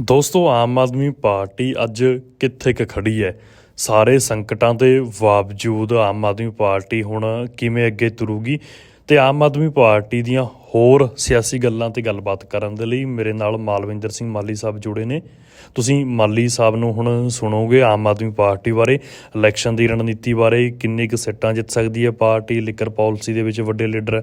ਦੋਸਤੋ, ਆਮ ਆਦਮੀ ਪਾਰਟੀ ਅੱਜ ਕਿੱਥੇ ਕੁ ਖੜੀ ਹੈ? ਸਾਰੇ ਸੰਕਟਾਂ ਦੇ ਬਾਵਜੂਦ ਆਮ ਆਦਮੀ ਪਾਰਟੀ ਹੁਣ ਕਿਵੇਂ ਅੱਗੇ ਤੁਰੂਗੀ? ਤੇ ਆਮ ਆਦਮੀ ਪਾਰਟੀ ਦੀਆਂ ਹੋਰ ਸਿਆਸੀ ਗੱਲਾਂ ਤੇ ਗੱਲਬਾਤ ਕਰਨ ਦੇ ਲਈ ਮੇਰੇ ਨਾਲ ਮਾਲਵਿੰਦਰ ਸਿੰਘ ਮਾਲੀ ਸਾਹਿਬ ਜੁੜੇ ਨੇ। ਤੁਸੀਂ ਮਾਲੀ ਸਾਹਿਬ ਨੂੰ ਹੁਣ ਸੁਣੋਗੇ ਆਮ ਆਦਮੀ ਪਾਰਟੀ ਬਾਰੇ, ਇਲੈਕਸ਼ਨ ਦੀ ਰਣਨੀਤੀ ਬਾਰੇ, ਕਿੰਨੇ ਕੁ ਸੀਟਾਂ ਜਿੱਤ ਸਕਦੀ ਹੈ ਪਾਰਟੀ, ਲਿਕਰ ਪਾਲਿਸੀ ਦੇ ਵਿੱਚ ਵੱਡੇ ਲੀਡਰ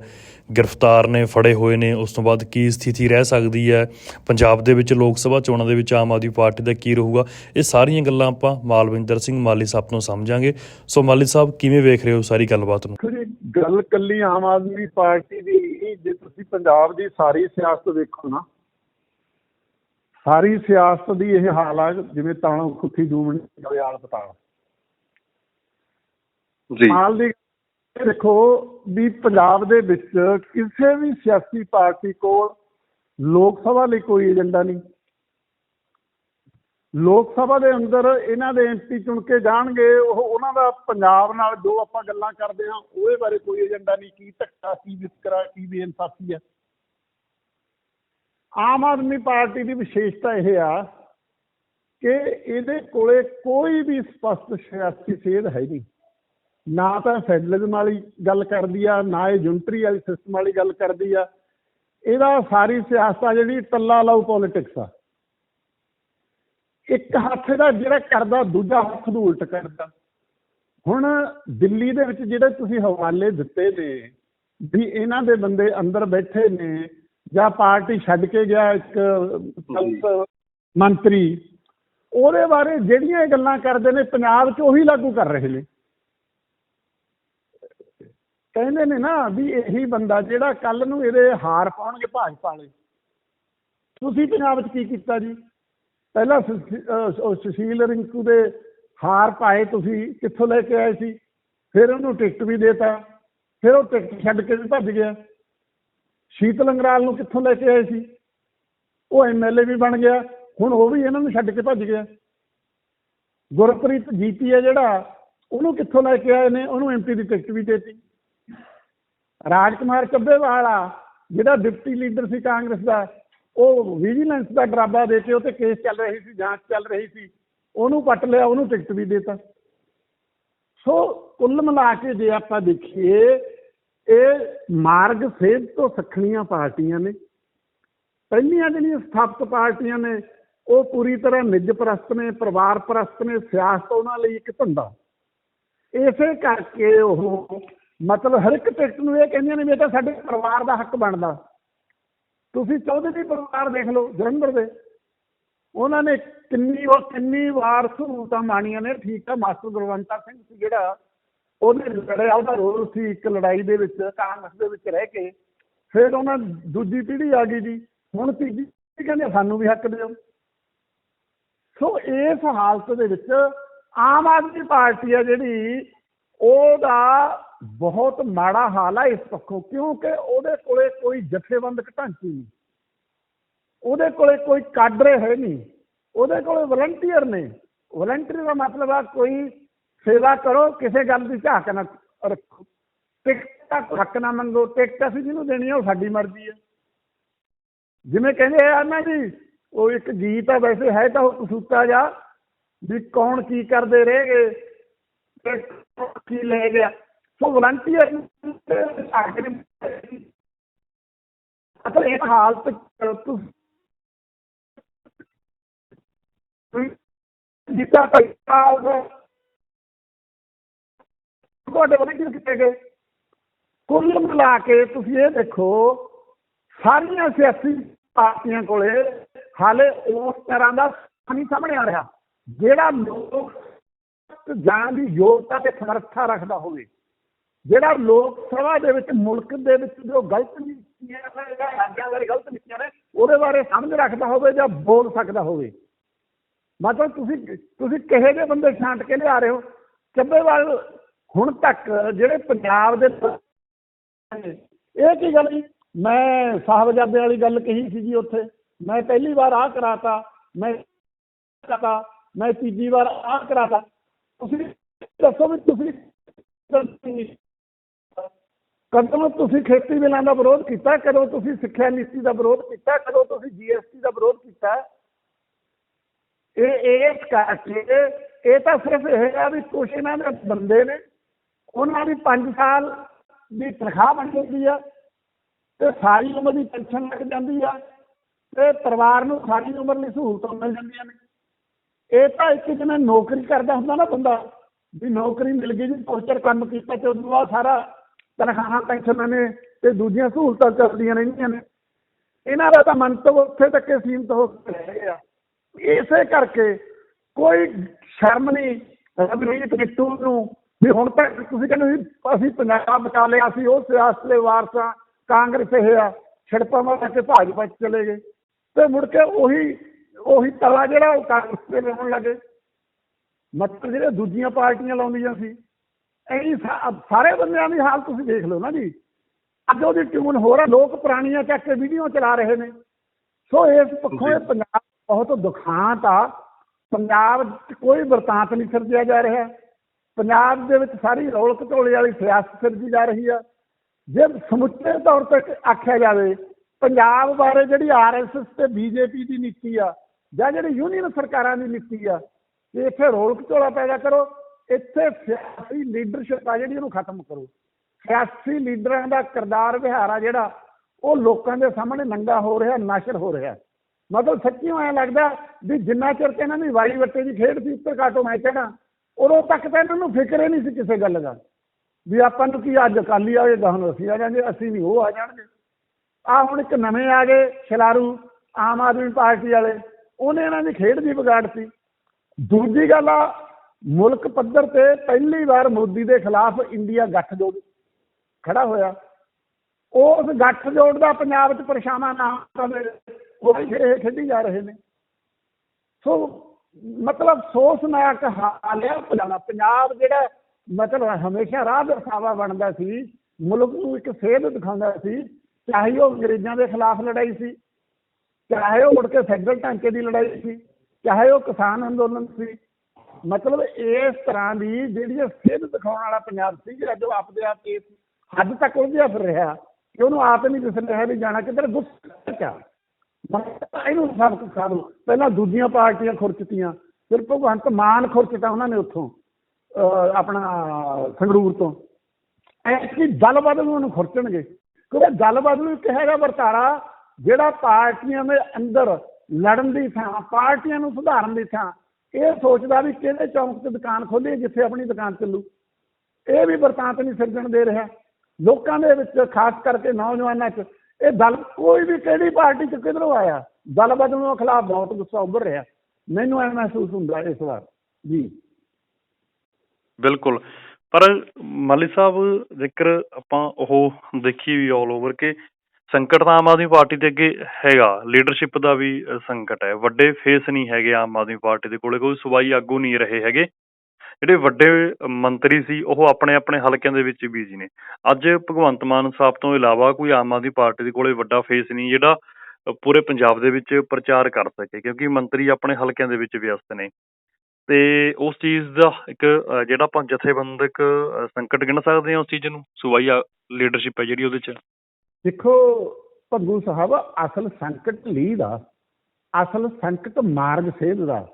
ਗ੍ਰਿਫਤਾਰ ਨੇ, ਫੜੇ ਹੋਏ ਨੇ, ਉਸ ਤੋਂ ਬਾਅਦ ਕੀ ਸਥਿਤੀ ਰਹਿ ਸਕਦੀ ਹੈ? ਪੰਜਾਬ ਦੇ ਵਿੱਚ ਲੋਕ ਸਭਾ ਚੋਣਾਂ ਦੇ ਵਿੱਚ ਆਮ ਆਦਮੀ ਪਾਰਟੀ ਦਾ ਕੀ ਰਹੂਗਾ? ਇਹ ਸਾਰੀਆਂ ਗੱਲਾਂ ਆਪਾਂ ਮਾਲਵਿੰਦਰ ਸਿੰਘ ਮਾਲੀ ਸਾਹਿਬ ਨੂੰ ਸਮਝਾਂਗੇ। ਸੋ ਮਾਲੀ ਸਾਹਿਬ, ਕਿਵੇਂ ਵੇਖ ਰਹੇ ਹੋ ਸਾਰੀ ਗੱਲਬਾਤ ਨੂੰ? ਗੱਲ ਕੱਲੀ ਆਮ ਆਦਮੀ ਪਾਰਟੀ ਦੀ ਜੇ ਤੁਸੀਂ ਪੰਜਾਬ ਦੀ ਸਾਰੀ ਸਿਆਸਤ ਵੇਖੋ ਨਾ ਸਾਰੀ ਸਿਆਸਤ ਦੀ ਇਹ ਹਾਲ ਆ ਜਿਵੇਂ ਤਾਣੋ ਖੁੱਥੀ ਦੂਮਣ ਗਲਿਆਲ ਪਤਾਲ ਜੀ। ਹਾਲ ਦੀ ਦੇਖੋ ਵੀ ਪੰਜਾਬ ਦੇ ਵਿੱਚ ਕਿਸੇ ਵੀ ਸਿਆਸੀ ਪਾਰਟੀ ਕੋਲ ਲੋਕ ਸਭਾ ਲਈ ਕੋਈ ਏਜੰਡਾ ਨਹੀਂ। ਲੋਕ ਸਭਾ ਦੇ ਅੰਦਰ ਇਹਨਾਂ ਦੇ ਐਮਪੀ ਚੁਣ ਕੇ ਜਾਣਗੇ ਉਹ ਉਹਨਾਂ ਦਾ ਪੰਜਾਬ ਨਾਲ ਜੋ ਆਪਾਂ ਗੱਲਾਂ ਕਰਦੇ ਹਾਂ ਉਹਦੇ ਬਾਰੇ ਕੋਈ ਏਜੰਡਾ ਨਹੀਂ ਕੀ ਧੱਕਾ ਕੀ ਵਿਤਕਰਾ ਕੀ ਬੇਇਨਸਾਫੀ ਹੈ। ਆਮ ਆਦਮੀ ਪਾਰਟੀ ਦੀ ਵਿਸ਼ੇਸ਼ਤਾ ਇਹ ਆ ਕਿ ਇਹਦੇ ਕੋਲੇ ਕੋਈ ਵੀ ਸਪਸ਼ਟ ਸਿਆਸੀ ਸੇਧ ਹੈ ਨਹੀਂ। ਨਾ ਤਾਂ ਫੈਡਰਲਿਜ਼ਮ ਵਾਲੀ ਗੱਲ ਕਰਦੀ ਆ, ਨਾ ਇਹ ਯੂਨਿਟਰੀ ਵਾਲੀ ਸਿਸਟਮ ਵਾਲੀ ਗੱਲ ਕਰਦੀ ਆ। ਇਹਦਾ ਸਾਰੀ ਸਿਆਸਤ ਆ ਜਿਹੜੀ ਟੱਲਾ ਲਾਉ ਪੋਲਿਟਿਕਸ ਆ। ਇੱਕ ਹੱਥ ਦਾ ਜਿਹੜਾ ਕਰਦਾ, ਦੂਜਾ ਹੱਥ ਨੂੰ ਉਲਟ ਕਰਦਾ। ਹੁਣ ਦਿੱਲੀ ਦੇ ਵਿੱਚ ਜਿਹੜੇ ਤੁਸੀਂ ਹਵਾਲੇ ਦਿੱਤੇ ਨੇ ਵੀ ਇਹਨਾਂ ਦੇ ਬੰਦੇ ਅੰਦਰ ਬੈਠੇ ਨੇ ਜਾਂ ਪਾਰਟੀ ਛੱਡ ਕੇ ਗਿਆ ਇੱਕ ਮੰਤਰੀ ਉਹਦੇ ਬਾਰੇ ਜਿਹੜੀਆਂ ਇਹ ਗੱਲਾਂ ਕਰਦੇ ਨੇ ਪੰਜਾਬ 'ਚ ਉਹੀ ਲਾਗੂ ਕਰ ਰਹੇ ਨੇ। ਕਹਿੰਦੇ ਨੇ ਨਾ ਵੀ ਇਹੀ ਬੰਦਾ ਜਿਹੜਾ ਕੱਲ ਨੂੰ ਇਹਦੇ ਹਾਰ ਪਾਉਣਗੇ ਭਾਜਪਾ ਵਾਲੇ। ਤੁਸੀਂ ਪੰਜਾਬ 'ਚ ਕੀ ਕੀਤਾ ਜੀ? ਪਹਿਲਾਂ ਸੁਸ਼ੀਲ ਰਿੰਕੂ ਦੇ ਹਾਰ ਪਾਏ ਤੁਸੀਂ ਕਿੱਥੋਂ ਲੈ ਕੇ ਆਏ ਸੀ? ਫਿਰ ਉਹਨੂੰ ਟਿਕਟ ਵੀ ਦੇਤਾ। ਫਿਰ ਉਹ ਟਿਕਟ ਛੱਡ ਕੇ ਭੱਜ ਗਿਆ। ਸ਼ੀਤ ਲੰਗਰਾਲ ਨੂੰ ਕਿੱਥੋਂ ਲੈ ਕੇ ਆਏ ਸੀ? ਉਹ ਐਮਐਲਏ ਵੀ ਬਣ ਗਿਆ, ਹੁਣ ਉਹ ਵੀ ਇਹਨਾਂ ਨੂੰ ਛੱਡ ਕੇ ਭੱਜ ਗਿਆ। ਗੁਰਪ੍ਰੀਤ ਜੀਪੀ ਹੈ ਜਿਹੜਾ, ਉਹਨੂੰ ਕਿੱਥੋਂ ਲੈ ਕੇ ਆਏ ਨੇ? ਉਹਨੂੰ ਐਮਪੀ ਦੀ ਟਿਕਟ ਵੀ ਦੇਤੀ। ਰਾਜਕੁਮਾਰ ਚੱਬੇਵਾਲ ਆ ਜਿਹੜਾ ਡਿਪਟੀ ਲੀਡਰ ਸੀ ਕਾਂਗਰਸ ਦਾ, ਉਹ ਵਿਜੀਲੈਂਸ ਦਾ ਡਰਾਬਾ ਦੇ ਕੇ ਉਹ ਤੇ ਕੇਸ ਚੱਲ ਰਹੀ ਸੀ, ਜਾਂਚ ਚੱਲ ਰਹੀ ਸੀ। ਉਹਨੂੰ ਪੱਟ ਲਿਆ, ਉਹਨੂੰ ਟਿਕਟ ਵੀ ਦੇਤਾ। ਸੋ ਕੁੱਲ ਮਿਲਾ ਕੇ ਜੇ ਆਪਾਂ ਦੇਖੀਏ ਇਹ ਮਾਰਗ ਸੇਧ ਤੋਂ ਸਖਣੀਆਂ ਪਾਰਟੀਆਂ ਨੇ। ਪਹਿਲੀਆਂ ਜਿਹੜੀਆਂ ਸਥਾਪਿਤ ਪਾਰਟੀਆਂ ਨੇ, ਉਹ ਪੂਰੀ ਤਰ੍ਹਾਂ ਨਿੱਜ ਪ੍ਰਸਤ ਨੇ ਪਰਿਵਾਰ ਪ੍ਰਸਤ ਨੇ, ਸਿਆਸਤ ਉਹਨਾਂ ਲਈ ਇੱਕ ਧੰਦਾ। ਇਸੇ ਕਰਕੇ ਉਹ ਮਤਲਬ ਹਰ ਇੱਕ ਟਿਕਟ ਨੂੰ ਇਹ ਕਹਿੰਦੀਆਂ ਨੇ ਵੀ ਇਹ ਤਾਂ ਸਾਡੇ ਪਰਿਵਾਰ ਦਾ ਹੱਕ ਬਣਦਾ। ਤੁਸੀਂ ਚੌਧਰੀ ਪਰਿਵਾਰ ਦੇਖ ਲਓ, ਜਲੰਧਰ ਦੇ। ਉਹਨਾਂ ਨੇ ਕਿੰਨੀ ਉਹ ਕਿੰਨੀ ਵਾਰ ਸਹੂਲਤਾਂ ਮਾਣੀਆਂ ਨੇ। ਠੀਕ ਆ, ਮਾਸਟਰ ਗੁਰਵੰਤਾ ਸਿੰਘ ਸੀ ਜਿਹੜਾ ਉਹਨੇ ਲੜਿਆ ਉਹਦਾ ਰੋਲ ਸੀ ਇੱਕ ਲੜਾਈ ਦੇ ਵਿੱਚ, ਕਾਂਗਰਸ ਦੇ ਵਿੱਚ ਰਹਿ ਕੇ। ਫਿਰ ਉਹਨਾਂ ਦੂਜੀ ਪੀੜ੍ਹੀ ਆ ਗਈ ਜੀ। ਹੁਣ ਤੀਜੀ ਕਹਿੰਦੇ ਸਾਨੂੰ ਵੀ ਹੱਕ ਦਿਓ। ਸੋ ਇਸ ਹਾਲਤ ਦੇ ਵਿੱਚ ਆਮ ਆਦਮੀ ਪਾਰਟੀ ਆ ਜਿਹੜੀ, ਉਹਦਾ ਬਹੁਤ ਮਾੜਾ ਹਾਲ ਆ ਇਸ ਪੱਖੋਂ, ਕਿਉਂਕਿ ਉਹਦੇ ਕੋਲੇ ਕੋਈ ਜਥੇਬੰਦਕ ਢਾਂਚੀ ਨਹੀਂ। ਉਹਦੇ ਕੋਲੇ ਕੋਈ ਕਾਡਰੇ ਹੈ ਨਹੀਂ। ਉਹਦੇ ਕੋਲੇ ਵਲੰਟੀਅਰ ਨੇ। ਵਲੰਟੀਅਰ ਦਾ ਮਤਲਬ ਆ ਕੋਈ ਸੇਵਾ ਕਰੋ, ਕਿਸੇ ਗੱਲ ਦੀ ਝਾਕ ਨਾ ਰੱਖੋ। ਟਿਕਟ ਤੱਕ ਹੱਕ ਨਾ ਮੰਗੋ, ਟਿਕਟ ਅਸੀਂ ਜਿਹਨੂੰ ਦੇਣੀ ਆ, ਉਹ ਸਾਡੀ ਮਰਜ਼ੀ ਹੈ ਜਿਵੇਂ ਕਹਿੰਦੇ ਆ ਨਾ ਜੀ, ਉਹ ਇੱਕ ਗੀਤ ਆ, ਵੈਸੇ ਹੈ ਤਾਂ ਉਹ ਕਸੂਤਾ ਜਾ, ਵੀ ਕੌਣ ਕੀ ਕਰਦੇ ਰਹੇਗੇ ਤੇ ਕੀ ਲੈ ਗਿਆ। ਸੋ ਵਲੰਟੀਅਰ ਅਸਲ ਇਹ ਹਾਲਤ ਤੁਸੀਂ ਜਿੱਤਾ ਪੈਸਾ ਤੁਹਾਡੇ ਵਲੰਟੀਅਰ ਕਿੱਥੇ ਗਏ। ਕੁੱਲ ਮਿਲਾ ਕੇ ਤੁਸੀਂ ਇਹ ਦੇਖੋ, ਸਾਰੀਆਂ ਸਿਆਸੀ ਪਾਰਟੀਆਂ ਕੋਲੇ ਹਾਲੇ ਉਸ ਤਰ੍ਹਾਂ ਦਾ ਨਹੀਂ ਸਾਹਮਣੇ ਆ ਰਿਹਾ, ਜਿਹੜਾ ਲੋਕ ਜਾਣ ਦੀ ਯੋਗਤਾ ਤੇ ਸਮਰੱਥਾ ਰੱਖਦਾ ਹੋਵੇ। ਜਿਹੜਾ ਲੋਕ ਸਭਾ ਦੇ ਵਿੱਚ, ਮੁਲਕ ਦੇ ਵਿੱਚ ਜੋ ਗਲਤ ਨੀਤੀਆਂ ਨੇ ਜਾਂ ਰਾਜਾਂ ਬਾਰੇ ਗਲਤ ਨੀਤੀਆਂ ਨੇ, ਉਹਦੇ ਬਾਰੇ ਸਮਝ ਰੱਖਦਾ ਹੋਵੇ ਜਾਂ ਬੋਲ ਸਕਦਾ ਹੋਵੇ। ਮਤਲਬ ਤੁਸੀਂ ਤੁਸੀਂ ਕਿਹੇ ਦੇ ਬੰਦੇ ਛਾਂਟ ਕੇ ਲਿਆ ਰਹੇ ਹੋ? ਚੱਬੇਵਾਲ ਹੁਣ ਤੱਕ ਜਿਹੜੇ ਪੰਜਾਬ ਦੇ ਇਹ ਕੀ ਗੱਲ ਜੀ? ਮੈਂ ਸਾਹਿਬਜ਼ਾਦੇ ਵਾਲੀ ਗੱਲ ਕਹੀ ਸੀ ਜੀ ਉੱਥੇ। ਮੈਂ ਪਹਿਲੀ ਵਾਰ ਆਹ ਕਰਾਤਾ। ਮੈਂ ਕਰਾਤਾ। ਮੈਂ ਤੀਜੀ ਵਾਰ ਆਹ ਕਰਾਤਾ। ਤੁਸੀਂ ਦੱਸੋ ਵੀ ਤੁਸੀਂ ਕਦੋਂ ਤੁਸੀਂ ਖੇਤੀ ਬਿੱਲਾਂ ਦਾ ਵਿਰੋਧ ਕੀਤਾ? ਕਦੋਂ ਤੁਸੀਂ ਸਿੱਖਿਆ ਨੀਤੀ ਦਾ ਵਿਰੋਧ ਕੀਤਾ? ਕਦੋਂ ਤੁਸੀਂ ਜੀਐਸਟੀ ਦਾ ਵਿਰੋਧ ਕੀਤਾ? ਇਹ ਇਸ ਕਰਕੇ ਇਹ ਤਾਂ ਸਿਰਫ ਇਹ ਆ ਵੀ ਕੁਛ ਇਹਨਾਂ ਦੇ ਬੰਦੇ ਨੇ ਉਹਨਾਂ ਦੀ 5 ਸਾਲ ਦੀ ਤਨਖਾਹ ਬਣ ਜਾਂਦੀ ਆ ਤੇ ਸਾਰੀ ਉਮਰ ਦੀ ਪੈਨਸ਼ਨ ਲੱਗ ਜਾਂਦੀ ਆ ਤੇ ਪਰਿਵਾਰ ਨੂੰ ਸਾਰੀ ਉਮਰ ਲਈ ਸਹੂਲਤਾਂ ਮਿਲ ਜਾਂਦੀਆਂ ਨੇ। ਇਹ ਤਾਂ ਇੱਕ ਜਿਵੇਂ ਨੌਕਰੀ ਕਰਦਾ ਹੁੰਦਾ ਨਾ ਬੰਦਾ, ਵੀ ਨੌਕਰੀ ਮਿਲ ਗਈ ਜੀ, ਪੋਸਟਰ ਕੰਮ ਕੀਤਾ ਤੇ ਉਦੋਂ ਬਾਅਦ ਸਾਰਾ ਤਨਖਾਹਾਂ, ਪੈਨਸ਼ਨਾਂ ਨੇ ਤੇ ਦੂਜੀਆਂ ਸਹੂਲਤਾਂ ਚੱਲਦੀਆਂ ਰਹਿੰਦੀਆਂ ਨੇ। ਇਹਨਾਂ ਦਾ ਤਾਂ ਮੰਤਵ ਉੱਥੇ ਤੱਕ ਹੀ ਸੀਮਤ ਹੋ ਰਹਿ ਗਿਆ। ਇਸੇ ਕਰਕੇ ਕੋਈ ਸ਼ਰਮ ਨਹੀਂ, ਰਵਨੀਤ ਬਿੱਟੂ ਨੂੰ ਵੀ ਹੁਣ ਤੱਕ ਤੁਸੀਂ ਕਹਿੰਦੇ ਸੀ ਅਸੀਂ ਪੰਜਾਬ ਬਚਾ ਲਿਆ ਸੀ ਉਹ ਸਿਆਸਤ ਦੇ ਵਾਰਸ ਕਾਂਗਰਸ ਇਹ ਆ ਛੜਪਾਂ ਮਾਰ ਕੇ ਭਾਜਪਾ ਚ ਚਲੇ ਗਏ। ਤੇ ਮੁੜ ਕੇ ਉਹੀ ਉਹੀ ਤਲਾ ਜਿਹੜਾ ਉਹ ਕਾਂਗਰਸ ਦੇ ਲਾਉਣ ਲੱਗੇ। ਮਤਲਬ ਜਿਹੜੇ ਦੂਜੀਆਂ ਪਾਰਟੀਆਂ ਲਾਉਂਦੀਆਂ ਸੀ ਐਂ ਸਾਰੇ ਬੰਦਿਆਂ ਦੀ ਹਾਲ ਤੁਸੀਂ ਦੇਖ ਲਓ ਨਾ ਜੀ। ਅੱਜ ਉਹਦੀ ਟਿਊਨ ਹੋਰ ਆ ਲੋਕ ਪੁਰਾਣੀਆਂ ਚੱਕ ਕੇ ਵੀਡੀਓ ਚਲਾ ਰਹੇ ਨੇ। ਸੋ ਇਸ ਪੱਖੋਂ ਇਹ ਪੰਜਾਬ ਬਹੁਤ ਦੁਖਾਂਤ ਆ। ਪੰਜਾਬ ਕੋਈ ਵਰਤਾਂਤ ਨਹੀਂ ਸਿਰਜਿਆ ਜਾ ਰਿਹਾ। ਪੰਜਾਬ ਦੇ ਵਿੱਚ ਸਾਰੀ ਰੌਲਕ ਘਟੋਲੇ ਵਾਲੀ ਸਿਆਸਤ ਸਿਰਜੀ ਜਾ ਰਹੀ ਆ। ਜੇ ਸਮੁੱਚੇ ਤੌਰ ਤੇ ਆਖਿਆ ਜਾਵੇ, ਪੰਜਾਬ ਬਾਰੇ ਜਿਹੜੀ ਆਰਐਸਐਸ ਤੇ ਬੀਜੇਪੀ ਦੀ ਨੀਤੀ ਆ, ਜਾਂ ਜਿਹੜੀ ਯੂਨੀਅਨ ਸਰਕਾਰਾਂ ਦੀ ਨੀਤੀ ਆ ਕਿ ਇੱਥੇ ਰੌਲਕ ਝੋਲਾ ਪੈਦਾ ਕਰੋ, ਇੱਥੇ ਸਿਆਸੀ ਲੀਡਰਸ਼ਿਪ ਆ ਜਿਹੜੀ ਉਹਨੂੰ ਖਤਮ ਕਰੋ। ਸਿਆਸੀ ਲੀਡਰਾਂ ਦਾ ਕਿਰਦਾਰ ਵਿਹਾਰ ਆ ਜਿਹੜਾ, ਉਹ ਲੋਕਾਂ ਦੇ ਸਾਹਮਣੇ ਨੰਗਾ ਹੋ ਰਿਹਾ, ਨਾਸ਼ਰ ਹੋ ਰਿਹਾ। ਮਤਲਬ ਸੱਚੀ ਐਂ ਲੱਗਦਾ ਵੀ ਜਿੰਨਾ ਚਿਰ ਤੇ ਇਹਨਾਂ ਦੀ ਵਾਰੀ ਵੱਟੇ ਦੀ ਖੇਡ ਸੀ ਉੱਪਰ ਕਾਟੋ ਮੈਂ ਕਹਿਣਾ ਉਦੋਂ ਤੱਕ ਤਾਂ ਇਹਨਾਂ ਨੂੰ ਫਿਕਰ ਹੀ ਨਹੀਂ ਸੀ ਕਿਸੇ ਗੱਲ ਦਾ ਵੀ ਆਪਾਂ ਨੂੰ ਕੀ ਅੱਜ ਅਕਾਲੀ ਆ ਗਏ ਗਾਹਾਂ ਅਸੀਂ ਆ ਜਾਾਂਗੇ, ਅਸੀਂ ਨਹੀਂ ਉਹ ਆ ਜਾਣਗੇ। ਆ ਹੁਣ ਇੱਕ ਨਵੇਂ ਆ ਗਏ ਖਿਲਾਰੂ ਆਮ ਆਦਮੀ ਪਾਰਟੀ ਵਾਲੇ, ਉਹਨੇ ਇਹਨਾਂ ਦੀ ਖੇਡ ਦੀ ਵਿਗਾੜਤੀ ਦੂਜੀ ਗੱਲ ਆ, ਮੁਲਕ ਪੱਧਰ ਤੇ ਪਹਿਲੀ ਵਾਰ ਮੋਦੀ ਦੇ ਖਿਲਾਫ ਇੰਡੀਆ ਗੱਠਜੋੜ ਖੜਾ ਹੋਇਆ। ਉਸ ਗੱਠਜੋੜ ਦਾ ਪੰਜਾਬ 'ਚ ਪਰਛਾਵਾਂ ਨਾ ਕਰੇ ਉਹ ਇਹ ਖੇਡੀ ਜਾ ਰਹੇ ਨੇ। ਸੋ ਮਤਲਬ ਅਫਸੋਸਨਾਕ ਹਾਲ ਹੈ ਪੰਜਾਬ ਪੰਜਾਬ ਜਿਹੜਾ ਮਤਲਬ ਹਮੇਸ਼ਾ ਰਾਹ ਦਰਸਾਵਾ ਬਣਦਾ ਸੀ, ਮੁਲਕ ਨੂੰ ਇੱਕ ਸੇਧ ਦਿਖਾਉਂਦਾ ਸੀ, ਚਾਹੇ ਉਹ ਅੰਗਰੇਜ਼ਾਂ ਦੇ ਖਿਲਾਫ ਲੜਾਈ ਸੀ, ਚਾਹੇ ਉਹ ਮੁੜ ਕੇ ਫੈਡਰਲ ਢਾਂਚੇ ਦੀ ਲੜਾਈ ਸੀ, ਚਾਹੇ ਉਹ ਕਿਸਾਨ ਅੰਦੋਲਨ ਸੀ। ਮਤਲਬ ਇਸ ਤਰ੍ਹਾਂ ਦੀ ਜਿਹੜੀ ਇਹ ਸੇਧ ਦਿਖਾਉਣ ਵਾਲਾ ਪੰਜਾਬ ਸੀ, ਜਿਹੜਾ ਜੋ ਆਪਦੇ ਆਪ ਇਸ ਹੱਦ ਤੱਕ ਉਲਝਿਆ ਫਿਰ ਰਿਹਾ, ਕਿ ਉਹਨੂੰ ਆਪ ਹੀ ਨਹੀਂ ਦਿਸ ਰਿਹਾ ਵੀ ਜਾਣਾ ਕਿੱਧਰ, ਗੁੱਸਾ ਚਾ ਮਤਲਬ ਇਹਨੂੰ ਸਬਕ ਸਿਖਾ ਦਿਓ ਪਹਿਲਾਂ ਦੂਜੀਆਂ ਪਾਰਟੀਆਂ ਖੁਰਚਤੀਆਂ ਫਿਰ ਭਗਵੰਤ ਮਾਨ ਖੁਰਚਤਾ ਉਹਨਾਂ ਨੇ ਉੱਥੋਂ ਆਪਣਾ ਸੰਗਰੂਰ ਤੋਂ। ਐਸੀ ਦਲ ਬਦਲ ਉਹਨੂੰ ਖੁਰਚਣਗੇ, ਕਿਉਂਕਿ ਦਲ ਬਦਲ ਨੂੰ ਕਿਹਾ ਵਰਤਾਰਾ ਜਿਹੜਾ ਪਾਰਟੀਆਂ ਦੇ ਅੰਦਰ ਲੜਨ ਦੀ ਥਾਂ, ਪਾਰਟੀਆਂ ਨੂੰ ਸੁਧਾਰਨ ਦੀ ਥਾਂ। ਇਹ ਸੋਚਦਾ ਵੀ ਕਿਹੜੇ ਚੌਂਕ ਤੇ ਦੁਕਾਨ ਖੋਲੀਏ ਜਿੱਥੇ ਆਪਣੀ ਦੁਕਾਨ ਚੱਲੂ। ਇਹ ਵੀ ਵਰਤਾਂਤ ਨਹੀਂ ਸਿਰਜਣ ਦੇ ਰਿਹਾ। ਲੋਕਾਂ ਦੇ ਵਿੱਚ, ਖਾਸ ਕਰਕੇ ਨੌਜਵਾਨਾਂ 'ਚ ਇਹ ਦਲ ਕੋਈ ਵੀ ਕਿਹੜੀ ਪਾਰਟੀ 'ਚ ਕਿਧਰੋਂ ਆਇਆ ਦਲ ਬਦਲ ਖਿਲਾਫ ਬਹੁਤ ਗੁੱਸਾ ਉੱਭਰ ਰਿਹਾ। ਮੈਨੂੰ ਐ ਮਹਿਸੂਸ ਹੁੰਦਾ ਇਸ ਵਾਰ, ਜੀ। ਬਿਲਕੁਲ। ਪਰ ਮਾਲੀ ਸਾਹਿਬ, ਜੇਕਰ ਆਪਾਂ ਉਹ ਦੇਖੀ ਵੀ ਆਲ ਓਵਰ ਕਿ ਸੰਕਟ ਤਾਂ ਆਮ ਆਦਮੀ ਪਾਰਟੀ ਦੇ ਅੱਗੇ ਹੈਗਾ ਲੀਡਰਸ਼ਿਪ ਦਾ ਵੀ ਸੰਕਟ ਹੈ। ਵੱਡੇ ਫੇਸ ਨਹੀਂ ਹੈਗੇ ਆਮ ਆਦਮੀ ਪਾਰਟੀ ਦੇ ਕੋਲੇ, ਕੋਈ ਸੂਬਾਈ ਆਗੂ ਨਹੀਂ ਰਹੇ ਹੈਗੇ। ਜਿਹੜੇ ਵੱਡੇ ਮੰਤਰੀ ਸੀ, ਉਹ ਆਪਣੇ ਆਪਣੇ ਹਲਕਿਆਂ ਦੇ ਵਿੱਚ ਬਿਜ਼ੀ ਨੇ। ਅੱਜ ਭਗਵੰਤ ਮਾਨ ਸਾਹਿਬ ਤੋਂ ਇਲਾਵਾ ਕੋਈ ਆਮ ਆਦਮੀ ਪਾਰਟੀ ਦੇ ਕੋਲੇ ਵੱਡਾ ਫੇਸ ਨਹੀਂ, ਜਿਹੜਾ ਪੂਰੇ ਪੰਜਾਬ ਦੇ ਵਿੱਚ ਪ੍ਰਚਾਰ ਕਰ ਸਕੇ, ਕਿਉਂਕਿ ਮੰਤਰੀ ਆਪਣੇ ਹਲਕਿਆਂ ਦੇ ਵਿੱਚ ਵਿਅਸਤ ਨੇ। ਤੇ ਉਸ ਚੀਜ਼ ਦਾ ਇੱਕ ਜਿਹੜਾ ਆਪਾਂ ਜਥੇਬੰਦਕ ਸੰਕਟ ਗਿਣ ਸਕਦੇ ਹਾਂ ਉਸ ਚੀਜ਼ ਨੂੰ, ਸੂਬਾਈ ਲੀਡਰਸ਼ਿਪ ਹੈ ਜਿਹੜੀ ਉਹਦੇ ਚ। ਦੇਖੋ ਭੱਗੂ ਸਾਹਿਬ, ਅਸਲ ਸੰਕਟ ਲੀ ਦਾ ਅਸਲ ਸੰਕਟ ਮਾਰਗ ਸੇਧ ਦਾ।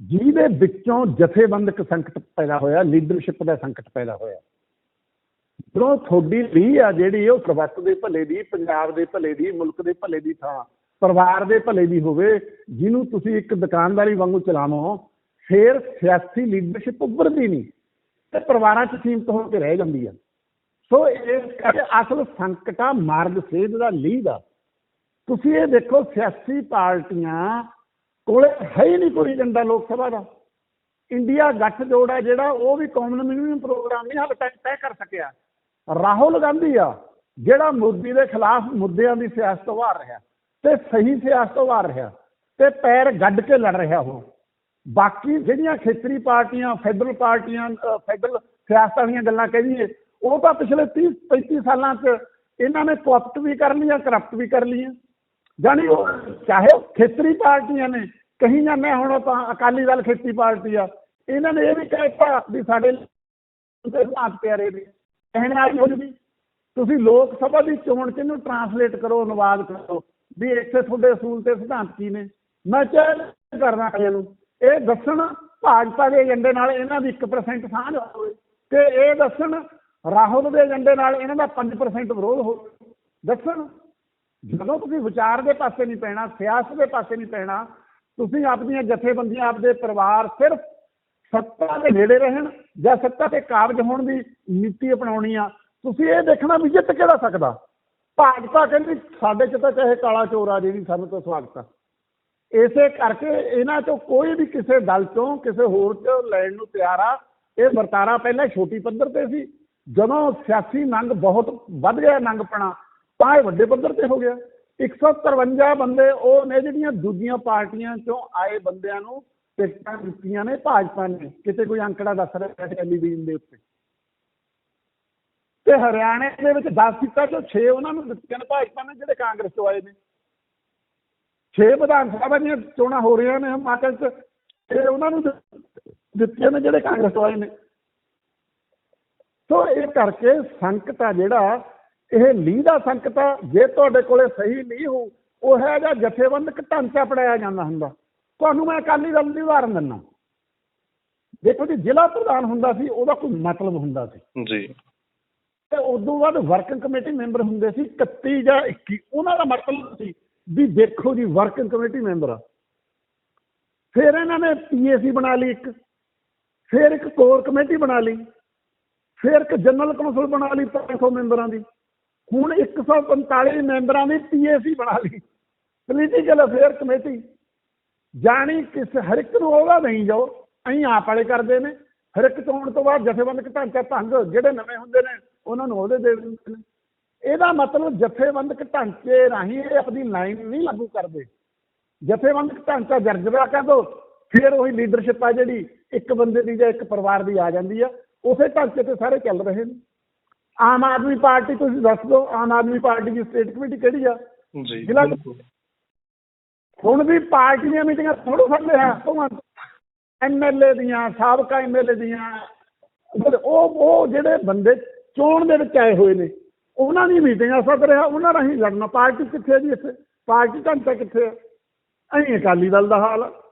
ਜਿਹਦੇ ਵਿੱਚੋਂ ਜਥੇਬੰਦਕ ਸੰਕਟ ਪੈਦਾ ਹੋਇਆ ਲੀਡਰਸ਼ਿਪ ਦਾ ਸੰਕਟ ਪੈਦਾ ਹੋਇਆ। ਜਦੋਂ ਤੁਹਾਡੀ ਲੀ ਆ ਜਿਹੜੀ, ਉਹ ਸਰਬੱਤ ਦੇ ਭਲੇ ਦੀ, ਪੰਜਾਬ ਦੇ ਭਲੇ ਦੀ, ਮੁਲਕ ਦੇ ਭਲੇ ਦੀ ਥਾਂ, ਪਰਿਵਾਰ ਦੇ ਭਲੇ ਦੀ ਹੋਵੇ, ਜਿਹਨੂੰ ਤੁਸੀਂ ਇੱਕ ਦੁਕਾਨਦਾਰੀ ਵਾਂਗੂ ਚਲਾਵੋ, ਫੇਰ ਸਿਆਸੀ ਲੀਡਰਸ਼ਿਪ ਉੱਭਰਦੀ ਨਹੀਂ ਤੇ ਪਰਿਵਾਰਾਂ 'ਚ ਸੀਮਤ ਹੋ ਕੇ ਰਹਿ ਜਾਂਦੀ ਆ। ਸੋ ਇਸ ਕਰਕੇ ਅਸਲ ਸੰਕਟ ਆ ਮਾਰਗ ਸੇਧ ਦਾ ਲੀਹ ਦਾ। ਤੁਸੀਂ ਇਹ ਦੇਖੋ, ਸਿਆਸੀ ਪਾਰਟੀਆਂ ਕੋਲੇ ਹੈ ਹੀ ਨਹੀਂ ਕੋਈ ਏਜੰਡਾ ਲੋਕ ਸਭਾ ਦਾ। ਇੰਡੀਆ ਗੱਠਜੋੜ ਹੈ ਜਿਹੜਾ, ਉਹ ਵੀ ਕਾਮਨ ਮਿਨੀਮਮ ਪ੍ਰੋਗਰਾਮ ਨਹੀਂ ਹਾਲੇ ਤੱਕ ਤੈਅ ਕਰ ਸਕਿਆ। ਰਾਹੁਲ ਗਾਂਧੀ ਆ, ਜਿਹੜਾ ਮੋਦੀ ਦੇ ਖਿਲਾਫ ਮੁੱਦਿਆਂ ਦੀ ਸਿਆਸਤ ਉਭਾਰ ਰਿਹਾ, ਤੇ ਸਹੀ ਸਿਆਸਤ ਉਭਾਰ ਰਿਹਾ, ਤੇ ਪੈਰ ਗੱਡ ਕੇ ਲੜ ਰਿਹਾ ਉਹ। ਬਾਕੀ ਜਿਹੜੀਆਂ ਖੇਤਰੀ ਪਾਰਟੀਆਂ ਫੈਡਰਲ ਪਾਰਟੀਆਂ ਫੈਡਰਲ ਸਿਆਸਤ ਵਾਲੀਆਂ ਗੱਲਾਂ ਕਹੀਏ ਉਹ ਤਾਂ ਪਿਛਲੇ 30 35 ਸਾਲਾਂ 'ਚ ਇਹਨਾਂ ਨੇ ਕੁਅਪਟ ਵੀ ਕਰ ਲਈਆਂ ਕਰਪਟ ਵੀ ਕਰ ਲਈਆਂ। ਜਾਣੀ ਉਹ ਚਾਹੇ ਉਹ ਖੇਤਰੀ ਪਾਰਟੀਆਂ ਨੇ ਕਹੀ ਜਾਂਦੇ ਹੁਣ ਤਾਂ ਅਕਾਲੀ ਦਲ ਖੇਤੀ ਪਾਰਟੀ ਆ, ਇਹਨਾਂ ਨੇ ਇਹ ਵੀ ਕਹਿਤਾ ਵੀ ਸਾਡੇ ਸਿਧਾਂਤ ਪਿਆਰੇ ਨੇ। ਕਹਿਣ ਵਾਲੀ ਹੋ ਜੂਗੀ ਤੁਸੀਂ ਲੋਕ ਸਭਾ ਦੀ ਚੋਣ ਚ ਇਹਨੂੰ ਟਰਾਂਸਲੇਟ ਕਰੋ, ਅਨੁਵਾਦ ਕਰੋ ਵੀ ਇੱਥੇ ਤੁਹਾਡੇ ਅਸੂਲ ਤੇ ਸਿਧਾਂਤ ਕੀ ਨੇ। ਮੈਂ ਚੈਲੰਜ ਕਰਨਾ ਇਹਨਾਂ? ਨੂੰ ਇਹ ਦੱਸਣ ਭਾਜਪਾ ਦੇ ਏਜੰਡੇ ਨਾਲ ਇਹਨਾਂ ਦੀ 1% ਸਾਂਝ ਹੋਵੇ ਤੇ ਇਹ ਦੱਸਣ ਰਾਹੁਲ ਦੇ ਏਜੰਡੇ ਨਾਲ ਇਹਨਾਂ ਦਾ 5% ਵਿਰੋਧ ਹੋਵੇ। ਦੱਸਣ ਜਦੋਂ ਤੁਸੀਂ ਵਿਚਾਰ ਦੇ ਪਾਸੇ ਨਹੀਂ ਪੈਣਾ, ਸਿਆਸਤ ਦੇ ਪਾਸੇ ਨਹੀਂ ਪੈਣਾ ਤੁਸੀਂ ਆਪਣੀਆਂ ਜਥੇਬੰਦੀਆਂ, ਆਪਦੇ ਪਰਿਵਾਰ ਸਿਰਫ ਸੱਤਾ ਦੇ ਨੇੜੇ ਰਹਿਣ, ਜਾਂ ਸੱਤਾ ਤੇ ਕਾਬਜ ਹੋਣ ਦੀ ਨੀਤੀ ਅਪਣਾਉਣੀ ਆ, ਤੁਸੀਂ ਇਹ ਦੇਖਣਾ ਵੀ ਜਿੱਤ ਕਿਹੜਾ ਸਕਦਾ? ਭਾਜਪਾ ਕਹਿੰਦੀ, ਸਾਡੇ ਚ ਤਾਂ ਚਾਹੇ ਕਾਲਾ ਚੋਰ ਆ ਜਿਹੜੀ ਸਾਨੂੰ ਤਾਂ ਸਵਾਗਤ ਆ। ਇਸੇ ਕਰਕੇ ਇਹਨਾਂ ਚੋਂ ਕੋਈ ਵੀ ਕਿਸੇ ਦਲ ਚੋਂ, ਕਿਸੇ ਹੋਰ ਚ ਲੈਣ ਨੂੰ ਤਿਆਰ ਆ। ਇਹ ਵਰਤਾਰਾ ਪਹਿਲਾਂ ਛੋਟੀ ਪੱਧਰ ਤੇ ਸੀ। ਜਦੋਂ ਸਿਆਸੀ ਨੰਗ ਬਹੁਤ ਵੱਧ ਗਿਆ ਨੰਗਪਣਾ ਤਾਂ ਇਹ ਵੱਡੇ ਪੱਧਰ ਤੇ ਹੋ ਗਿਆ। 153 ਬੰਦੇ ਉਹ ਨੇ ਜਿਹੜੀਆਂ ਦੂਜੀਆਂ ਪਾਰਟੀਆਂ ਚੋਂ ਆਏ ਬੰਦਿਆਂ ਨੂੰ ਟਿਕਟਾਂ ਦਿੱਤੀਆਂ ਨੇ, ਭਾਜਪਾ ਨੇ। ਕਿਤੇ ਕੋਈ ਅੰਕੜਾ ਦੱਸ ਰਿਹਾ ਟੈਲੀਵਿਜ਼ਨ ਦੇ ਉੱਤੇ। ਤੇ ਹਰਿਆਣੇ ਦੇ ਵਿੱਚ 10 ਸੀਟਾਂ ਚੋਂ 6 ਉਹਨਾਂ ਨੂੰ ਦਿੱਤੀਆਂ ਨੇ, ਭਾਜਪਾ ਨੇ ਜਿਹੜੇ ਕਾਂਗਰਸ ਤੋਂ ਆਏ ਨੇ। 6 ਵਿਧਾਨ ਸਭਾ ਦੀਆਂ ਚੋਣਾਂ ਹੋ ਰਹੀਆਂ ਨੇ, ਹਿਮਾਚਲ 'ਚ ਇਹ ਉਹਨਾਂ ਨੂੰ ਦਿੱਤੀਆਂ ਨੇ, ਜਿਹੜੇ ਕਾਂਗਰਸ ਤੋਂ ਆਏ ਨੇ। ਸੋ ਇਹ ਕਰਕੇ ਸੰਕਟ ਆ ਜਿਹੜਾ ਇਹ ਲੀਹ ਦਾ ਸੰਕਟ ਆ ਜੇ ਤੁਹਾਡੇ ਕੋਲੇ ਸਹੀ ਨਹੀਂ ਹੋ ਉਹ ਹੈ ਜਾਂ ਜਥੇਬੰਦਕ ਢਾਂਚਾ ਪੜਾਇਆ ਜਾਂਦਾ ਹੁੰਦਾ? ਤੁਹਾਨੂੰ ਮੈਂ ਅਕਾਲੀ ਦਲ ਦੀ ਉਦਾਹਰਨ ਦਿੰਦਾ। ਦੇਖੋ ਜੀ ਜ਼ਿਲ੍ਹਾ ਪ੍ਰਧਾਨ ਹੁੰਦਾ ਸੀ ਉਹਦਾ ਕੋਈ ਮਤਲਬ ਹੁੰਦਾ ਸੀ। ਜੀ। ਤੇ ਉਦੋਂ ਬਾਅਦ ਵਰਕਿੰਗ ਕਮੇਟੀ ਮੈਂਬਰ ਹੁੰਦੇ ਸੀ 31 ਜਾਂ 21 ਉਹਨਾਂ ਦਾ ਮਤਲਬ ਸੀ ਵੀ ਦੇਖੋ ਜੀ ਵਰਕਿੰਗ ਕਮੇਟੀ ਮੈਂਬਰ ਆ। ਫਿਰ ਇਹਨਾਂ ਨੇ ਪੀਏਸੀ ਬਣਾ ਲਈ ਇੱਕ ਫਿਰ ਇੱਕ ਕੋਰ ਕਮੇਟੀ ਬਣਾ ਲਈ ਫਿਰ ਇੱਕ ਜਨਰਲ ਕੌਂਸਲ ਬਣਾ ਲਈ 500 ਮੈਂਬਰਾਂ ਦੀ। ਹੁਣ 145 ਮੈਂਬਰਾਂ ਦੀ ਪੀਏਸੀ ਬਣਾ ਲਈ। ਪੋਲੀਟੀਕਲ ਅਫੇਅਰ ਕਮੇਟੀ ਜਾਣੀ ਕਿਸ ਹਰ ਇੱਕ ਨੂੰ ਉਹਦਾ ਨਹੀਂ ਜਾਓ, ਅਸੀਂ ਆਪ ਵਾਲੇ ਕਰਦੇ ਨੇ। ਹਰ ਇੱਕ ਚੋਣ ਤੋਂ ਬਾਅਦ ਜਥੇਬੰਦਕ ਢਾਂਚਾ ਭੰਗ ਜਿਹੜੇ ਨਵੇਂ ਹੁੰਦੇ ਨੇ, ਉਹਨਾਂ ਨੂੰ ਉਹਦੇ ਦੇ ਦਿੰਦੇ ਨੇ। ਇਹਦਾ ਮਤਲਬ ਜਥੇਬੰਦਕ ਢਾਂਚੇ ਰਾਹੀਂ ਇਹ ਆਪਣੀ ਲਾਈਨ ਨਹੀਂ ਲਾਗੂ ਕਰਦੇ। ਜਥੇਬੰਦਕ ਢਾਂਚਾ ਜਰਜਰਾ ਕਰ ਦੋ, ਫਿਰ ਉਹੀ ਲੀਡਰਸ਼ਿਪ ਆ ਜਿਹੜੀ, ਇੱਕ ਬੰਦੇ ਦੀ ਜਾਂ ਇੱਕ ਪਰਿਵਾਰ ਦੀ ਆ ਜਾਂਦੀ ਆ। ਉਸੇ ਢਾਂਚੇ ਤੇ ਸਾਰੇ ਚੱਲ ਰਹੇ ਨੇ। ਆਮ ਆਦਮੀ ਪਾਰਟੀ ਤੁਸੀਂ ਦੱਸ ਦਿਓ ਆਮ ਆਦਮੀ ਪਾਰਟੀ ਦੀ ਸਟੇਟ ਕਮੇਟੀ ਕਿਹੜੀ ਆ? ਜੀ ਜ਼ਿਲ੍ਹਾ- ਬਿਲਕੁਲ। ਹੁਣ ਵੀ ਪਾਰਟੀ ਦੀਆਂ ਮੀਟਿੰਗਾਂ ਥੋੜ੍ਹਾ ਫੜ ਲਿਆ ਭਗਵੰਤ ਐਮਐਲਏ ਦੀਆਂ ਸਾਬਕਾ ਐਮਐਲਏ ਦੀਆਂ। ਉਹ ਉਹ ਜਿਹੜੇ ਬੰਦੇ ਚੋਣ ਦੇ ਵਿੱਚ ਆਏ ਹੋਏ ਨੇ ਉਹਨਾਂ ਦੀ ਮੀਟਿੰਗਾਂ ਸੱਦ ਰਿਹਾ ਉਹਨਾਂ ਰਾਹੀਂ ਲੜਨਾ। ਪਾਰਟੀ ਕਿੱਥੇ ਜੀ ਇੱਥੇ? ਪਾਰਟੀ ਢਾਂਚਾ ਕਿੱਥੇ ਅਸੀਂ ਅਕਾਲੀ ਦਲ ਦਾ ਹਾਲ ਆ।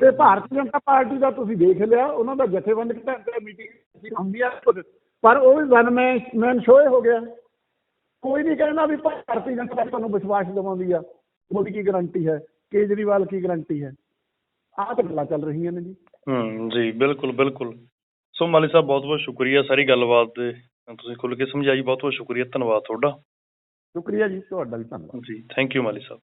ਤੇ ਭਾਰਤੀ ਜਨਤਾ ਪਾਰਟੀ ਦਾ ਤੁਸੀਂ ਦੇਖ ਲਿਆ ਉਹਨਾਂ ਦਾ ਜਥੇਬੰਦਕ ਢਾਂਚਾ ਮੀਟਿੰਗ ਹੁੰਦੀ ਆ ਪਰ ਉਹ ਵੀ ਵਨ ਮੈਨ ਸ਼ੋਅ ਹੋ ਗਿਆ। ਕੋਈ ਨਹੀਂ ਕਹਿੰਦਾ ਵੀ ਭਾਰਤੀ ਜਨਤਾ ਪਾਰਟੀ ਤੁਹਾਨੂੰ ਵਿਸ਼ਵਾਸ ਦਿਵਾਉਂਦੀ ਆ। ਉਹਦੀ ਕੀ ਗਾਰੰਟੀ ਹੈ? ਕੇਜਰੀਵਾਲ ਕੀ ਗਾਰੰਟੀ ਹੈ? ਆਹ ਤਾਂ ਗੱਲਾਂ ਚੱਲ ਰਹੀਆਂ ਨੇ ਜੀ। ਹੂੰ ਜੀ ਬਿਲਕੁਲ ਬਿਲਕੁਲ। ਸੋ ਮਾਲੀ ਸਾਹਿਬ ਬਹੁਤ ਬਹੁਤ ਸ਼ੁਕਰੀਆ ਸਾਰੀ ਗੱਲਬਾਤ ਦੇ। ਤੁਸੀਂ ਖੁੱਲ ਕੇ ਸਮਝਾਈ ਬਹੁਤ ਬਹੁਤ ਸ਼ੁਕਰੀਆ ਧੰਨਵਾਦ ਤੁਹਾਡਾ। ਸ਼ੁਕਰੀਆ ਜੀ ਤੁਹਾਡਾ ਵੀ ਧੰਨਵਾਦ। ਜੀ ਥੈਂਕ ਯੂ ਮਾਲੀ ਸਾਹਿਬ।